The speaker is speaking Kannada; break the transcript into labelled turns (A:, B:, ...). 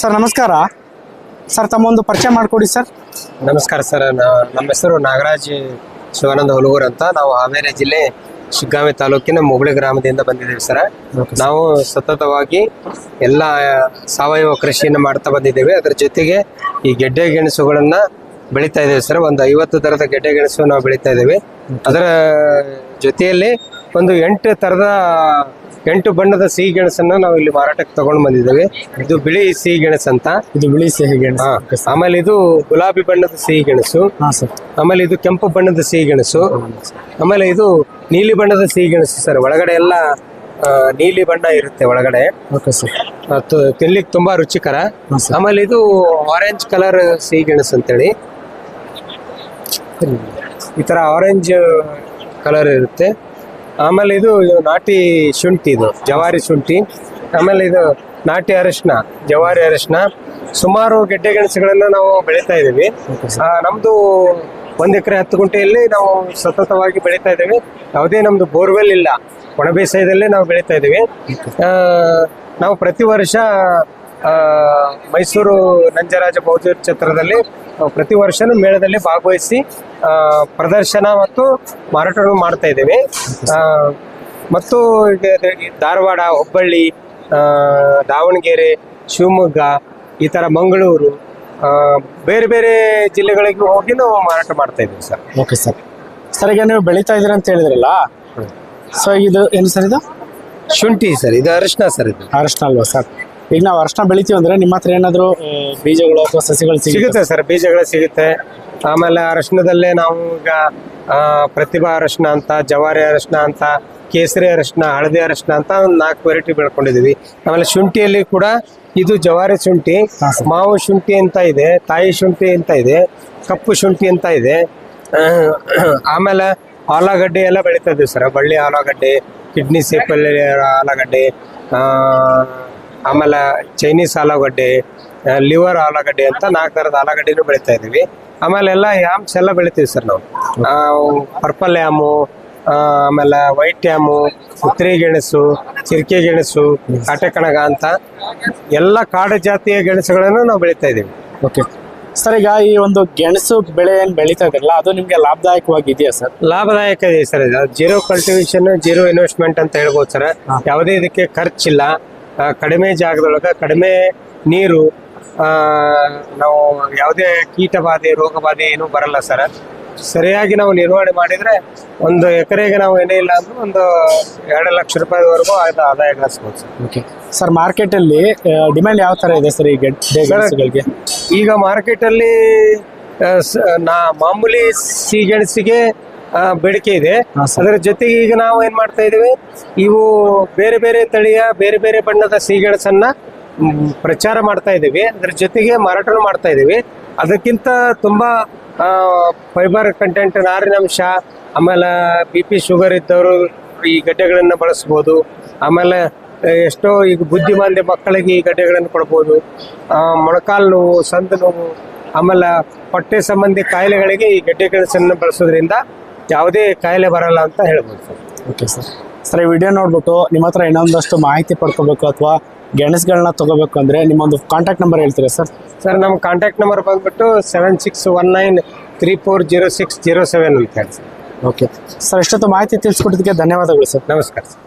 A: ಸರ್ ನಮಸ್ಕಾರ. ಸರ್ ತಮ್ಮೊಂದು ಪರಿಚಯ ಮಾಡಿಕೊಡಿ ಸರ್.
B: ನಮಸ್ಕಾರ ಸರ್ ನಮ್ಮ ಹೆಸರು ನಾಗರಾಜ್ ಶಿವಾನಂದ ಹುಲಗೂರ್ ಅಂತ. ನಾವು ಹಾವೇರಿ ಜಿಲ್ಲೆ ಶಿಗ್ಗಾಂವಿ ತಾಲೂಕಿನ ಮುಗುಳಿ ಗ್ರಾಮದಿಂದ ಬಂದಿದ್ದೇವೆ ಸರ್. ನಾವು ಸತತವಾಗಿ ಎಲ್ಲ ಸಾವಯವ ಕೃಷಿಯನ್ನು ಮಾಡ್ತಾ ಬಂದಿದ್ದೇವೆ. ಅದರ ಜೊತೆಗೆ ಈ ಗೆಡ್ಡೆ ಗೆಣಸುಗಳನ್ನ ಬೆಳೀತಾ ಇದ್ದೇವೆ ಸರ್. ಒಂದು ಐವತ್ತು ತರದ ಗೆಡ್ಡೆ ಗೆಣಸು ನಾವು ಬೆಳೀತಾ ಇದ್ದೇವೆ. ಅದರ ಜೊತೆಯಲ್ಲಿ ಒಂದು ಎಂಟು ತರದ ಎಂಟು ಬಣ್ಣದ ಸಿಹಿ ಗೆಣಸನ್ನ ನಾವು ಇಲ್ಲಿ ಮಾರಾಟಕ್ಕೆ ತಗೊಂಡು ಬಂದಿದ್ದೇವೆ. ಇದು ಬಿಳಿ ಸಿಹಿ ಗೆಣಸು ಅಂತ.
A: ಇದು ಬಿಳಿ ಸಿಹಿ ಗೆಣಸು.
B: ಆಮೇಲೆ ಇದು ಗುಲಾಬಿ ಬಣ್ಣದ ಸಿಹಿ ಗೆಣಸು. ಆಮೇಲೆ ಇದು ಕೆಂಪು ಬಣ್ಣದ ಸಿಹಿ ಗೆಣಸು. ಆಮೇಲೆ ಇದು ನೀಲಿ ಬಣ್ಣದ ಸಿಹಿ ಗೆಣಸು ಸರ್. ಒಳಗಡೆ ಎಲ್ಲ ನೀಲಿ ಬಣ್ಣ ಇರುತ್ತೆ ಒಳಗಡೆ. ತಿನ್ಲಿಕ್ಕೆ ತುಂಬಾ ರುಚಿಕರ. ಆಮೇಲೆ ಇದು ಆರೆಂಜ್ ಕಲರ್ ಸಿಹಿ ಗೆಣಸು ಅಂತೇಳಿ. ಈ ತರ ಆರೆಂಜ್ ಕಲರ್ ಇರುತ್ತೆ. ಆಮೇಲೆ ಇದು ನಾಟಿ ಶುಂಠಿ ಇದು, ಜವಾರಿ ಶುಂಠಿ. ಆಮೇಲೆ ಇದು ನಾಟಿ ಅರಿಶಿನ ಜವಾರಿ ಅರಿಶಿನ ಸುಮಾರು ಗೆಡ್ಡೆ ಗೆಣಸುಗಳನ್ನ ನಾವು ಬೆಳೀತಾ ಇದ್ದೀವಿ. ನಮ್ದು ಒಂದ್ ಎಕರೆ ಹತ್ತು ಗುಂಟೆಯಲ್ಲಿ ನಾವು ಸತತವಾಗಿ ಬೆಳೀತಾ ಇದ್ದೇವೆ. ಯಾವುದೇ ನಮ್ದು ಬೋರ್ವೆಲ್ ಇಲ್ಲ. ಒಣ ಬೇಸಾಯದಲ್ಲೇ ನಾವು ಬೆಳೀತಾ ಇದ್ದೀವಿ. ನಾವು ಪ್ರತಿ ವರ್ಷ ಮೈಸೂರು ನಂಜರಾಜ ಬೌದ್ಧ ಚಿತ್ರದಲ್ಲಿ ಪ್ರತಿ ವರ್ಷನೂ ಮೇಳದಲ್ಲಿ ಭಾಗವಹಿಸಿ ಪ್ರದರ್ಶನ ಮತ್ತು ಮಾರಾಟವನ್ನು ಮಾಡ್ತಾ ಇದ್ದೇವೆ. ಮತ್ತು ಈ ಧಾರವಾಡ ಹುಬ್ಬಳ್ಳಿ ದಾವಣಗೆರೆ ಶಿವಮೊಗ್ಗ ಈ ಥರ ಮಂಗಳೂರು ಬೇರೆ ಬೇರೆ ಜಿಲ್ಲೆಗಳಿಗೆ ಹೋಗಿ ನಾವು ಮಾರಾಟ ಮಾಡ್ತಾ ಇದ್ದೀವಿ ಸರ್.
A: ಓಕೆ ಸರ್ ಸರ್ ಈಗ ನೀವು ಬೆಳೀತಾ ಇದ್ದೀರ ಅಂತ ಹೇಳಿದ್ರಲ್ಲ? ಸೊ ಇದು ಏನು ಸರ್ ಇದು?
B: ಶುಂಠಿ ಸರ್ ಇದು ಅರಿಶಿನ ಸರ್ ಇದು.
A: ಅರಿಶಿನ ಅಲ್ವಾ ಸರ್? ಈಗ ನಾವು ಅರ್ಶನ ಬೆಳಿತೀವಿ ಅಂದ್ರೆ ನಿಮ್ಮ ಹತ್ರ ಏನಾದರೂ ಬೀಜಗಳು ಅಥವಾ ಸಸಿಗಳು ಸಿಗುತ್ತೆ?
B: ಸಿಗುತ್ತೆ ಸರ್ ಬೀಜಗಳು ಸಿಗುತ್ತೆ. ಆಮೇಲೆ ಅರಶಿನದಲ್ಲೇ ನಾವು ಈಗ ಆ, ಪ್ರತಿಭಾ ಅರಶಿನ ಅಂತ ಜವಾರಿ ಅರಶಿನ ಅಂತ ಕೇಸರಿ ಅರಶಿನ ಹಳದಿ ಅರಶಿನ ಅಂತ ಒಂದು ನಾಲ್ಕು ವೆರೈಟಿ ಬೆಳ್ಕೊಂಡಿದೀವಿ. ಆಮೇಲೆ ಶುಂಠಿಯಲ್ಲಿ ಕೂಡ ಇದು ಜವಾರಿ ಶುಂಠಿ ಮಾವು ಶುಂಠಿ ಅಂತ ಇದೆ ತಾಯಿ ಶುಂಠಿ ಅಂತ ಇದೆ ಕಪ್ಪು ಶುಂಠಿ ಅಂತ ಇದೆ. ಆ, ಆಮೇಲೆ ಆಲೂಗಡ್ಡೆ ಎಲ್ಲ ಬೆಳೀತಾ ಇದ್ದೀವಿ ಸರ್ ಬಳ್ಳಿ ಆಲೂಗಡ್ಡೆ ಕಿಡ್ನಿ ಸೇಪಲ್ಲಿ ಆಲೂಗಡ್ಡೆ ಆ, ಆಮೇಲೆ ಚೈನೀಸ್ ಆಲೂಗಡ್ಡೆ ಲಿವರ್ ಆಲೂಗಡ್ಡೆ ಅಂತ ನಾಲ್ಕು ಥರದ ಆಲೂಗಡ್ಡೆನೂ ಬೆಳೀತಾ ಇದ್ದೀವಿ. ಆಮೇಲೆ ಎಲ್ಲ ಯಾಮ್ಸ್ ಎಲ್ಲ ಬೆಳಿತೀವಿ ಸರ್ ನಾವು. ಪರ್ಪಲ್ ಯಾಮು ಆಮೇಲೆ ವೈಟ್ ಯಾಮು ಉತ್ತರಿ ಗೆಣಸು ಚಿರಕೆ ಗೆಣಸು ಕಾಟೆಕಣಗ ಅಂತ ಎಲ್ಲ ಕಾಡು ಜಾತಿಯ ಗೆಣಸುಗಳನ್ನು ನಾವು ಬೆಳೀತಾ ಇದ್ದೀವಿ.
A: ಓಕೆ ಸರ್ ಈಗ ಈ ಒಂದು ಗೆಣಸು ಬೆಳೆ ಏನು ಬೆಳೀತಾ ಇದ್ರಲ್ಲ ಅದು ನಿಮಗೆ ಲಾಭದಾಯಕವಾಗಿದೆಯಾ ಸರ್?
B: ಲಾಭದಾಯಕ ಇದೆ ಸರ್. ಇದು ಜೀರೋ ಕಲ್ಟಿವೇಶನ್ ಜೀರೋ ಇನ್ವೆಸ್ಟ್ಮೆಂಟ್ ಅಂತ ಹೇಳ್ಬೋದು ಸರ್. ಯಾವುದೇ ಇದಕ್ಕೆ ಖರ್ಚಿಲ್ಲ. ಕಡಿಮೆ ಜಾಗದೊಳಗೆ ಕಡಿಮೆ ನೀರು ನಾವು ಯಾವುದೇ ಕೀಟ ಬಾಧೆ ರೋಗ ಬಾಧೆ ಏನೂ ಬರಲ್ಲ ಸರ್. ಸರಿಯಾಗಿ ನಾವು ನಿರ್ವಹಣೆ ಮಾಡಿದ್ರೆ ಒಂದು ಎಕರೆಗೆ ನಾವು ಏನೇ ಇಲ್ಲ ಅಂದ್ರೂ ಒಂದು ಎರಡು ಲಕ್ಷ ರೂಪಾಯಿವರೆಗೂ ಅದು ಆದಾಯ ಗಳಿಸ್ಬೋದು ಸರ್.
A: ಓಕೆ ಸರ್ ಮಾರ್ಕೆಟಲ್ಲಿ ಡಿಮ್ಯಾಂಡ್ ಯಾವ ಥರ ಇದೆ ಸರ್ ಈ ಗೆಡ್ಡೆ ಗೆಣಸುಗಳಿಗೆ?
B: ಈಗ ಮಾರ್ಕೆಟಲ್ಲಿ ನಾ ಮಾಮೂಲಿ ಸಿಹಿಗೆಣಸಿಗೆ ಆ, ಬೇಡಿಕೆ ಇದೆ. ಅದರ ಜೊತೆಗೆ ಈಗ ನಾವು ಏನ್ ಮಾಡ್ತಾ ಇದೀವಿ ಇವು ಬೇರೆ ಬೇರೆ ತಳಿಯ ಬೇರೆ ಬೇರೆ ಬಣ್ಣದ ಸಿಹಿಗೆಣಸನ್ನ ಪ್ರಚಾರ ಮಾಡ್ತಾ ಇದ್ದೀವಿ. ಅದ್ರ ಜೊತೆಗೆ ಮಾರಾಟನೂ ಮಾಡ್ತಾ ಇದ್ದೀವಿ. ಅದಕ್ಕಿಂತ ತುಂಬಾ ಫೈಬರ್ ಕಂಟೆಂಟ್ ನಾರಿನಂಶ ಆಮೇಲೆ ಬಿ ಪಿ ಶುಗರ್ ಇದ್ದವರು ಈ ಗಡ್ಡೆಗಳನ್ನ ಬಳಸ್ಬೋದು. ಆಮೇಲೆ ಎಷ್ಟೋ ಈಗ ಬುದ್ಧಿಮಾಂದ್ಯ ಮಕ್ಕಳಿಗೆ ಈ ಗಡ್ಡೆಗಳನ್ನು ಕೊಡ್ಬೋದು. ಆ, ಮೊಣಕಾಲು ನೋವು ಸಂದ ನೋವು ಆಮೇಲೆ ಹೊಟ್ಟೆ ಸಂಬಂಧಿ ಕಾಯಿಲೆಗಳಿಗೆ ಈ ಗಡ್ಡೆ ಗೆಣಸನ್ನು ಬಳಸೋದ್ರಿಂದ ಯಾವುದೇ ಕಾಯಿಲೆ ಬರಲ್ಲ ಅಂತ ಹೇಳ್ಬೋದು ಸರ್.
A: ಓಕೆ ಸರ್ ಸರ್ ಈ ವಿಡಿಯೋ ನೋಡ್ಬಿಟ್ಟು ನಿಮ್ಮ ಹತ್ರ ಇನ್ನೊಂದಷ್ಟು ಮಾಹಿತಿ ಪಡ್ಕೋಬೇಕು ಅಥವಾ ಗೆಣಸುಗಳನ್ನ ತೊಗೋಬೇಕು ಅಂದರೆ ನಿಮ್ಮೊಂದು ಕಾಂಟ್ಯಾಕ್ಟ್ ನಂಬರ್ ಹೇಳ್ತೀರಾ ಸರ್
B: ಸರ್ ನಮ್ಮ ಕಾಂಟ್ಯಾಕ್ಟ್ ನಂಬರ್ ಬಂದ್ಬಿಟ್ಟು seven six one nine three four zero six zero seven ಅಂತ ಹೇಳಿ ಸರ್.
A: ಓಕೆ ಸರ್ ಇಷ್ಟೊತ್ತು ಮಾಹಿತಿ ತಿಳಿಸ್ಕೊಟ್ಟಿದ್ದಕ್ಕೆ ಧನ್ಯವಾದಗಳು ಸರ್
B: ನಮಸ್ಕಾರ ಸರ್.